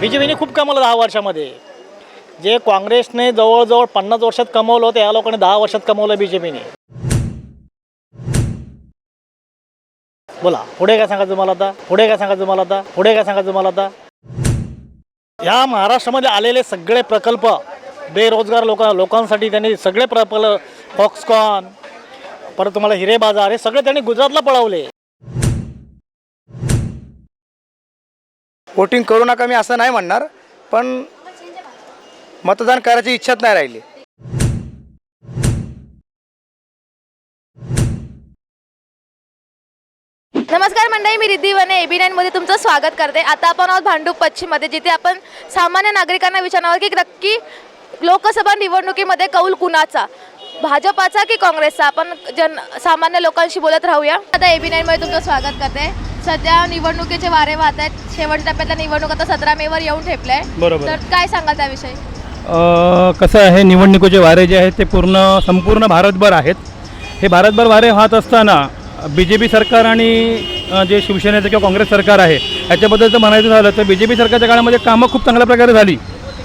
B J पीने खूप कमवलं दहा वर्षामध्ये. जे काँग्रेसने जवळजवळ पन्नास वर्षात कमवलं होतं या लोकांनी दहा वर्षात कमवलं बी जे पीने बोला पुढे काय सांगायचं मला आता? पुढे काय सांगायचं मला आता? पुढे काय सांगायचं मला आता? ह्या महाराष्ट्रामध्ये आलेले सगळे प्रकल्प बेरोजगार लोक लोकांसाठी त्यांनी सगळे प्रकल्प फॉक्सकॉन परत तुम्हाला हिरे बाजार हे सगळे त्यांनी गुजरातला पळवले. वोटिंग करू नका मी असं नाही म्हणणार पण मतदान करायची इच्छाच नाही राहिली. नमस्कार मंडळी मी रिद्धी वने एबी नाईनमध्ये तुमचं स्वागत करते. आता आपण आहोत भांडूप पश्चिममध्ये जिथे आपण सामान्य नागरिकांना विचारणार की नक्की लोकसभा निवडणुकीमध्ये कौल कुणाचा? भाजपाचा की काँग्रेसचा? आपण जन सामान्य लोकांशी बोलत राहूया. आता एबी नाईनमध्ये तुमचं स्वागत करते. सध्या निवडणुकीचे वारे वाहत आहेत. शेवटच्या टप्प्यातल्या निवडणूक आता सतरा मेवर येऊन ठेपल्या बरोबर. तर काय सांगाल त्याविषयी? अ, कसं आहे निवडणुकीचे वारे जे आहेत ते पूर्ण संपूर्ण भारतभर आहेत. हे भारतभर वारे वाहत असताना बी जे पी सरकार आणि अ, जे शिवसेनेचं किंवा काँग्रेस सरकार आहे याच्याबद्दल जर म्हणायचं झालं तर बी जे पी सरकारच्या काळामध्ये कामं खूप चांगल्या प्रकारे झाली.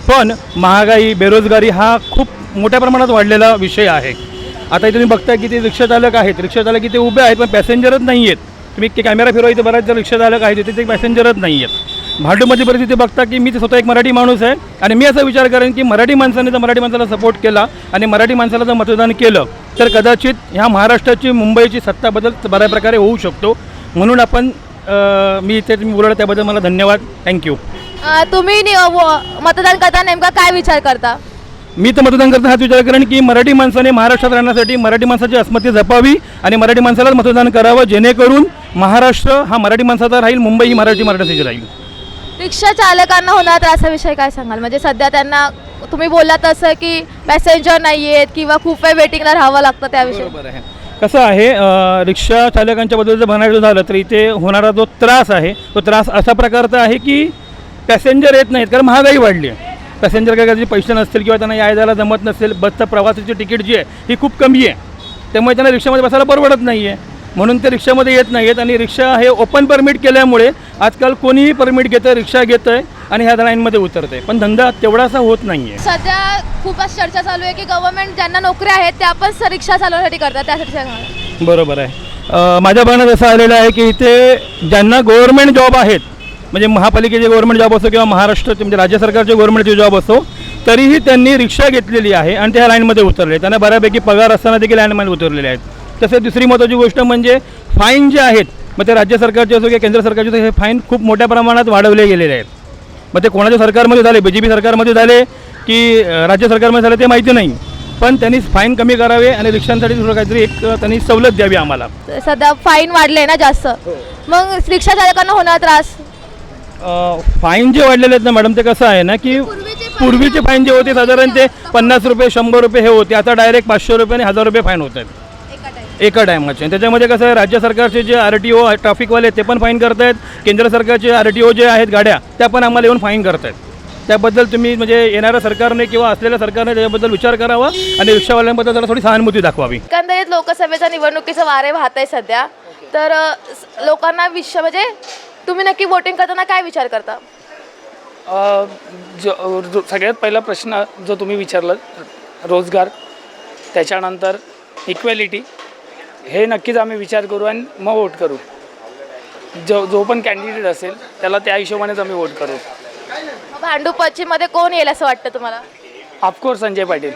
पण महागाई बेरोजगारी हा खूप मोठ्या प्रमाणात वाढलेला विषय आहे. आता तुम्ही बघताय की ते रिक्षाचालक आहेत. रिक्षाचालक इथे उभे आहेत पण पॅसेंजरच नाही आहेत तुम्ही इतके कॅमेरा फिरवा इथे बऱ्याच जर रिक्षाचालक आहेत तिथे ते पॅसेंजरच नाही आहेत. भांडूपची परिस्थिती बघता की मी स्वतः एक मराठी माणूस आहे आणि मी असा विचार करेन की मराठी माणसाने जर मराठी माणसाला सपोर्ट केला आणि मराठी माणसाला जर मतदान केलं तर कदाचित ह्या महाराष्ट्राची मुंबईची सत्ता बदल बऱ्या प्रकारे होऊ शकतो. म्हणून आपण मी इथे तुम्ही बोलला त्याबद्दल मला धन्यवाद. थँक्यू तुम्ही मतदान करता नेमका काय विचार करता? मी तर मतदान करता हाच विचार करेन की मराठी माणसाने महाराष्ट्रात राहण्यासाठी मराठी माणसाची अस्मती जपावी आणि मराठी माणसालाच मतदान करावं जेणेकरून महाराष्ट्र हा मराठी माणसाचा राहील मुंबई ही मराठी महाराष्ट्राची राहील. रिक्षा चालकांना होणार त्रासाविषयी काय सांगाल? म्हणजे सध्या त्यांना तुम्ही बोललात असं की पॅसेंजर नाही आहेत किंवा खूप वेळ वेटिंगला राहावं लागतं त्याविषयी. बरोबर आहे. कसं आहे रिक्षा चालकांच्या बद्दल जर म्हणायचं झालं तर इथे होणारा जो त्रास आहे तो त्रास अशा प्रकारचा आहे की पॅसेंजर येत नाहीत कारण महागाई वाढली आहे. पॅसेंजर काय कधी पैसे नसतील किंवा त्यांना याय जायला जमत नसेल बसचं प्रवासाची तिकीट जी आहे ही खूप कमी आहे. त्यामुळे त्यांना रिक्षामध्ये बसायला परवडत नाही आहे म्हणून ते रिक्षामध्ये येत नाही आहेत आणि रिक्षा हे ओपन परमिट केल्यामुळे आजकाल कोणीही परमिट घेतं रिक्षा घेतं आहे आणि ह्या लाईनमध्ये उतरतं आहे पण धंदा तेवढासा होत नाही आहे सध्या खूपच चर्चा चालू आहे की गव्हर्नमेंट ज्यांना नोकऱ्या आहेत त्या पण रिक्षा चालवण्यासाठी करतात त्यासाठी बरोबर आहे. माझ्या भावनात असं आलेलं आहे की इथे ज्यांना गव्हर्नमेंट जॉब आहेत म्हणजे महापालिकेचे गव्हर्नमेंट जॉब असो किंवा महाराष्ट्राचे म्हणजे राज्य सरकारचे गव्हर्नमेंटचे जॉब असो तरीही त्यांनी रिक्षा घेतलेली आहे आणि त्या लाईनमध्ये उतरले त्यांना बऱ्यापैकी पगार असताना देखील लाईनमध्ये उतरलेले आहेत. तसेच दुसरी महत्त्वाची गोष्ट म्हणजे फाईन जे आहेत मग ते राज्य सरकारचे असो किंवा केंद्र सरकारचे असो हे फाईन खूप मोठ्या प्रमाणात वाढवले गेलेले आहेत. मग ते कोणाच्या सरकारमध्ये झाले? बी जे पी सरकारमध्ये झाले की राज्य सरकारमध्ये झाले ते माहिती नाही. पण त्यांनी फाईन कमी करावे आणि रिक्षांसाठी दुसरं काहीतरी एक त्यांनी सवलत द्यावी आम्हाला. सध्या फाईन वाढले ना जास्त? मग रिक्षा चालकांना होणार त्रास? फाईन जे वाढलेले आहेत ना मॅडम ते कसं आहे ना की पूर्वीचे फाईन जे होते साधारण ते पन्नास रुपये शंभर रुपये हे होते. आता डायरेक्ट पाचशे रुपये आणि हजार रुपये फाईन होत आहेत. एका टायमाचे त्याच्यामध्ये कसं आहे राज्य सरकारचे जे आर टी ओ ट्रॅफिकवाले ते पण फाईन करत आहेत केंद्र सरकारचे आर टी ओ जे आहेत गाड्या त्या पण आम्हाला येऊन फाईन करत आहेत त्याबद्दल तुम्ही म्हणजे येणाऱ्या सरकारने किंवा असलेल्या सरकारने त्याच्याबद्दल विचार करावा आणि रिक्षावाल्यांबद्दल जरा थोडी सहानुभूती दाखवावी. एकंदरीत लोकसभेच्या निवडणुकीचं वारे वाहत आहे सध्या. तर अ, लोकांना विश्व म्हणजे तुम्ही नक्की वोटिंग करताना काय विचार करता? अ, जो जो- सगळ्यात पहिला प्रश्न जो तुम्ही विचारला रोजगार त्याच्यानंतर इक्वॅलिटी हे नक्कीच आम्ही विचार करू आणि मग वोट करू. जो जो पण कॅन्डिडेट असेल त्याला त्या हिशोबानेच आम्ही वोट करू. भांडूप पश्चिममध्ये कोण येईल असं वाटतं तुम्हाला? Of course Sanjay Patil.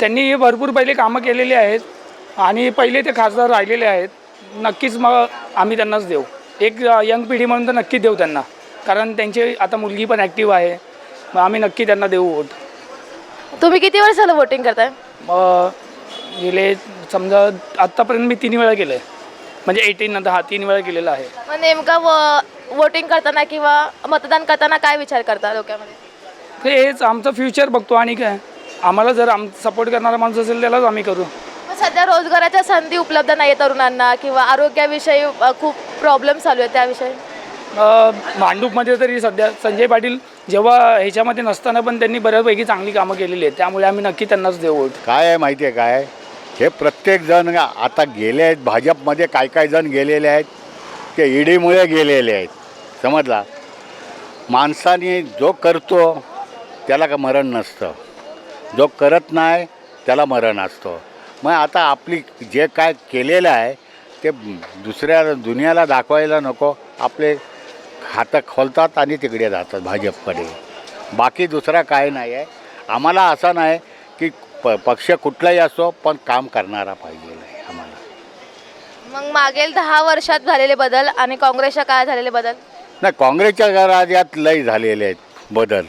त्यांनी भरपूर पहिले कामं केलेली आहेत आणि पहिले ते खासदार राहिलेले आहेत. नक्कीच मग आम्ही त्यांनाच देऊ. एक यंग पिढी म्हणून तर नक्कीच देऊ त्यांना. कारण त्यांची आता मुलगी पण ॲक्टिव्ह आहे. मग आम्ही नक्की त्यांना देऊ वोट तुम्ही किती वर्ष झालं वोटिंग करताय? मग गेले समजा आत्तापर्यंत मी तीन वेळा केलं आहे म्हणजे एटीन नंतर हा तीन वेळा केलेला आहे. मग नेमका व वोटिंग करताना किंवा मतदान करताना काय विचार करता डोक्यामध्ये? हेच आमचं फ्युचर बघतो आणि काय. आम्हाला जर आम सपोर्ट करणारा माणूस असेल त्यालाच आम्ही करू. मग सध्या रोजगाराच्या संधी उपलब्ध नाही आहे तरुणांना किंवा आरोग्याविषयी अ, खूप प्रॉब्लेम चालू आहे त्याविषयी? अ, भांडूपमध्ये तरी सध्या संजय पाटील जेव्हा ह्याच्यामध्ये नसताना पण त्यांनी बऱ्यापैकी चांगली कामं केलेली आहेत. त्यामुळे आम्ही नक्की त्यांनाच देऊ. वोट काय आहे माहिती आहे काय? हे प्रत्येक जण आता गेले आहेत भाजपमध्ये काय काय जण गेलेले आहेत ते ईडीमुळे गेलेले आहेत. समजला? माणसाने जो करतो त्याला का मरण नसतं. जो करत नाही त्याला मरण असतो. मग आता आपली जे काय केलेलं आहे ते दुसऱ्या दुनियाला दाखवायला नको. आपले हातं खोलतात आणि तिकडे जातात भाजपकडे. बाकी दुसरा काय नाही आहे. आम्हाला असं नाही की प पक्ष कुठलाही असो पण काम करणारा पाहिजे आम्हाला. मग मागील दहा वर्षात झालेले बदल आणि काँग्रेसच्या काळात झालेले बदल? नाही काँग्रेसच्या राज्यात लय झालेले आहेत बदल.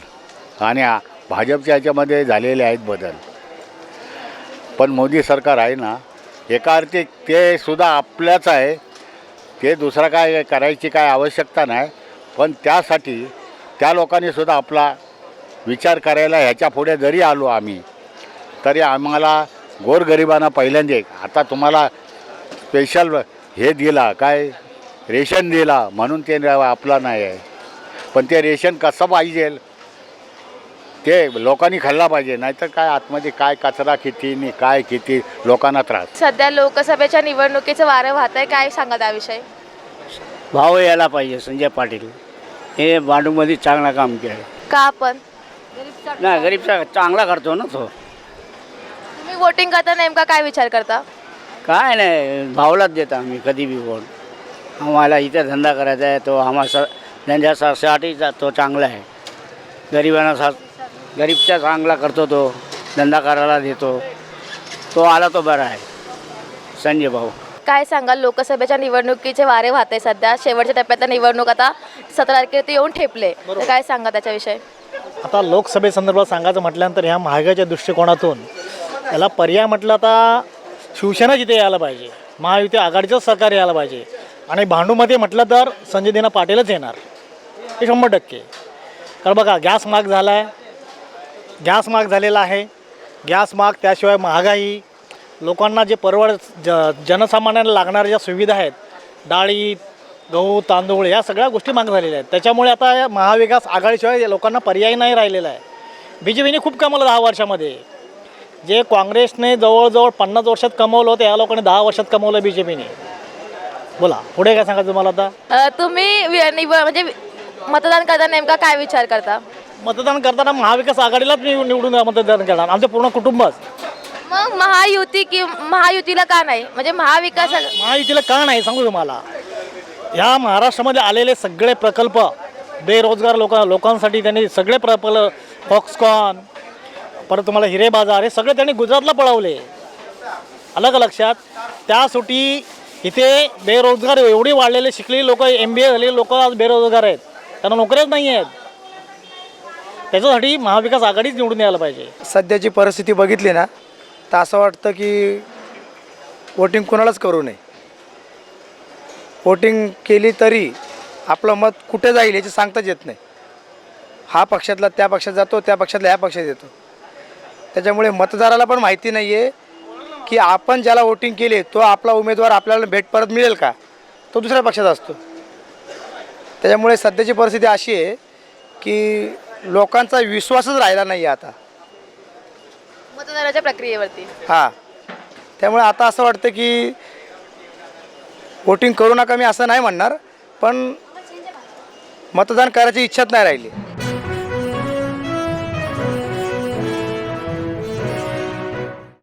आणि आ- भाजपच्या ह्याच्यामध्ये झालेले आहेत बदल. पण मोदी सरकार आहे ना एका अर्थी ते सुद्धा आपल्याच आहे. ते दुसरा काय करायची काय आवश्यकता नाही. पण त्यासाठी त्या लोकांनी सुद्धा आपला विचार करायला ह्याच्या पुढे जरी आलो आम्ही तरी आम्हाला गोरगरिबांना पहिल्यांदा. आता तुम्हाला स्पेशल हे दिला काय रेशन दिला म्हणून ते आपला नाही आहे. पण ते रेशन कसं पाहिजे? ते लोकांनी खाल्ला पाहिजे नाहीतर काय आतमध्ये काय कचरा किती आणि काय किती लोकांना त्रास. सध्या लोकसभेच्या निवडणुकीचं वारं वाहत आहे काय सांगा त्याविषयी? भाव यायला पाहिजे संजय पाटील. हे भांडूपमध्ये चांगलं काम केलं का आपण नाही गरीबचा चांगला करतो ना तो. तुम्ही वोटिंग करता नेमका काय विचार करता? काय नाही भावलाच देतो आम्ही कधी बी वोट आम्हाला इथे धंदा करायचा आहे तो आम्हाला धंद्यासाठी तो चांगला आहे. गरिबांना सा गरीबच्या चांगला करतो तो धंदा करायला देतो. तो आला तो बरा आहे. संजय भाऊ. काय सांगाल लोकसभेच्या निवडणुकीचे वारे वाहत सध्या. शेवटच्या टप्प्यातल्या निवडणूक आता सतरा तारखेला येऊन ठेपले. तर काय सांगा त्याच्याविषयी? आता लोकसभेसंदर्भात सांगायचं म्हटल्यानंतर ह्या महागाईच्या दृष्टिकोनातून याला पर्याय म्हटलं आता शिवसेना जिथे यायला पाहिजे महायुती आघाडीचं सरकार यायला पाहिजे आणि भांडूमध्ये म्हटलं तर संजय दिना पाटीलच येणार. हे शंभर टक्के. कारण बघा गॅस महाग झाला आहे गॅस महाग झालेला आहे. गॅस माग त्याशिवाय महागाई. लोकांना जे परवड ज जनसामान्यांना लागणाऱ्या ज्या सुविधा आहेत डाळी गहू तांदूळ या सगळ्या गोष्टी माग झालेल्या आहेत. त्याच्यामुळे आता महाविकास आघाडीशिवाय लोकांना पर्याय नाही राहिलेला आहे. बी जे पीने खूप कमवलं दहा वर्षामध्ये. जे काँग्रेसने जवळजवळ पन्नास वर्षात कमवलं होतं या लोकांनी दहा वर्षात कमवलं बी जे पीने बोला पुढे काय सांगायचं मला आता? तुम्ही म्हणजे मतदान करता नेमका काय विचार करता? मतदान करताना महाविकास आघाडीलाच निव- निवडून मतदान करणार. आमचं पूर्ण कुटुंबच. मग महायुती कि महायुतीला का नाही? म्हणजे महाविकास महायुतीला का नाही? सांगू तुम्हाला. ह्या महाराष्ट्रामध्ये आलेले सगळे प्रकल्प बेरोजगार लोक लोकांसाठी त्यांनी सगळे प्रकल्प फॉक्सकॉन परत तुम्हाला हिरे बाजार हे सगळे त्यांनी गुजरातला पळवले. अलग लक्षात त्यासाठी इथे बेरोजगार एवढी वाढलेले शिकलेली लोक एम बी ए झालेले लोक आज बेरोजगार आहेत. त्यांना नोकऱ्याच नाही आहेत. त्याच्यासाठी महाविकास आघाडीच निवडून यायला पाहिजे. सध्याची परिस्थिती बघितली ना तर असं वाटतं की वोटिंग कुणालाच करू नये. वोटिंग केली तरी आपलं मत कुठे जाईल याची सांगताच येत नाही. हा पक्षातला त्या पक्षात जातो त्या पक्षातला ह्या पक्षात येतो. त्याच्यामुळे मतदाराला पण माहिती नाही आहे की आपण ज्याला वोटिंग केले तो आपला उमेदवार आपल्याला भेट परत मिळेल का? तो दुसऱ्या पक्षात असतो. त्याच्यामुळे सध्याची परिस्थिती अशी आहे की लोकांचा विश्वासच राहिला नाही आहे आता. मतदानाच्या प्रक्रियेवरती. हां. त्यामुळे आता असं वाटतं की वोटिंग करू नका मी असं नाही म्हणणार पण मतदान करायची इच्छाच नाही राहिली.